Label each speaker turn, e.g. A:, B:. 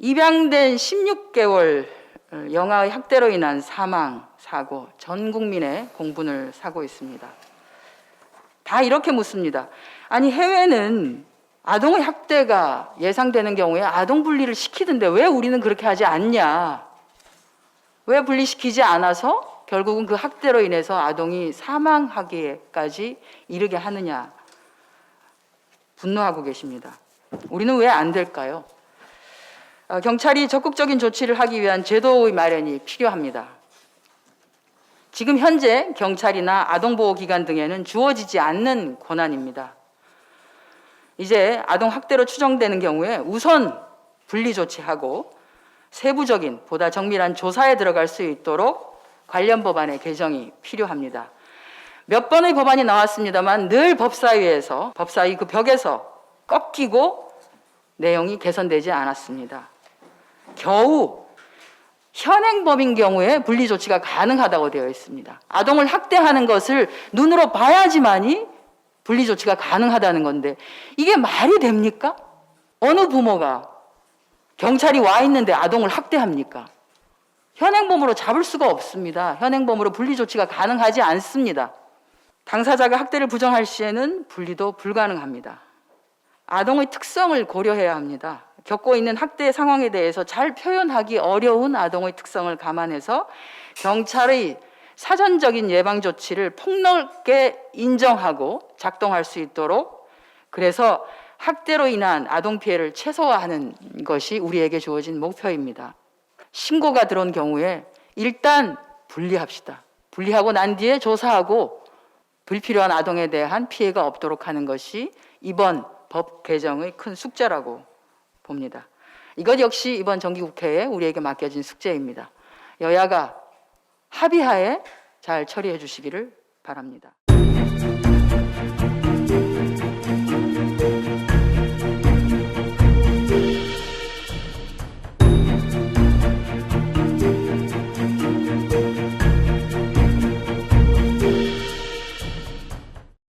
A: 입양된 16개월 영아의 학대로 인한 사망, 사고, 전 국민의 공분을 사고 있습니다. 다 이렇게 묻습니다. 아니, 해외는 아동의 학대가 예상되는 경우에 아동 분리를 시키던데 왜 우리는 그렇게 하지 않냐? 왜 분리시키지 않아서 결국은 그 학대로 인해서 아동이 사망하기까지 이르게 하느냐? 분노하고 계십니다. 우리는 왜 안 될까요? 어, 경찰이 적극적인 조치를 하기 위한 제도의 마련이 필요합니다. 지금 현재 경찰이나 아동보호기관 등에는 주어지지 않는 권한입니다. 이제 아동 학대로 추정되는 경우에 우선 분리 조치하고 세부적인 보다 정밀한 조사에 들어갈 수 있도록 관련 법안의 개정이 필요합니다. 몇 번의 법안이 나왔습니다만 늘 법사위에서 법사위 그 벽에서 꺾이고 내용이 개선되지 않았습니다. 겨우 현행범인 경우에 분리 조치가 가능하다고 되어 있습니다. 아동을 학대하는 것을 눈으로 봐야지만이 분리 조치가 가능하다는 건데 이게 말이 됩니까? 어느 부모가 경찰이 와 있는데 아동을 학대합니까? 현행범으로 잡을 수가 없습니다. 현행범으로 분리 조치가 가능하지 않습니다. 당사자가 학대를 부정할 시에는 분리도 불가능합니다. 아동의 특성을 고려해야 합니다. 겪고 있는 학대 상황에 대해서 잘 표현하기 어려운 아동의 특성을 감안해서 경찰의 사전적인 예방 조치를 폭넓게 인정하고 작동할 수 있도록 그래서 학대로 인한 아동 피해를 최소화하는 것이 우리에게 주어진 목표입니다. 신고가 들어온 경우에 일단 분리합시다. 분리하고 난 뒤에 조사하고 불필요한 아동에 대한 피해가 없도록 하는 것이 이번 법 개정의 큰 숙제라고 봅니다. 이것 역시 이번 정기국회에 우리에게 맡겨진 숙제입니다. 여야가 합의하에 잘 처리해 주시기를 바랍니다.